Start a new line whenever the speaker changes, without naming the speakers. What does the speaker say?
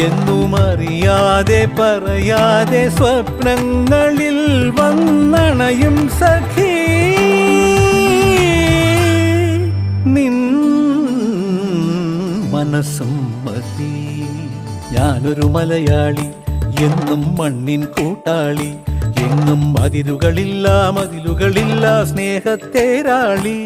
എന്നും അറിയാതെ പറയാതെ സ്വപ്നങ്ങളിൽ വന്നണയും സഖി. നിൻ മനസ്സും മതി. ഞാനൊരു മലയാളി എന്നും മണ്ണിൻ കൂട്ടാളി. എന്നും അതിരുകളില്ല മതിലുകളില്ല സ്നേഹത്തേരാളി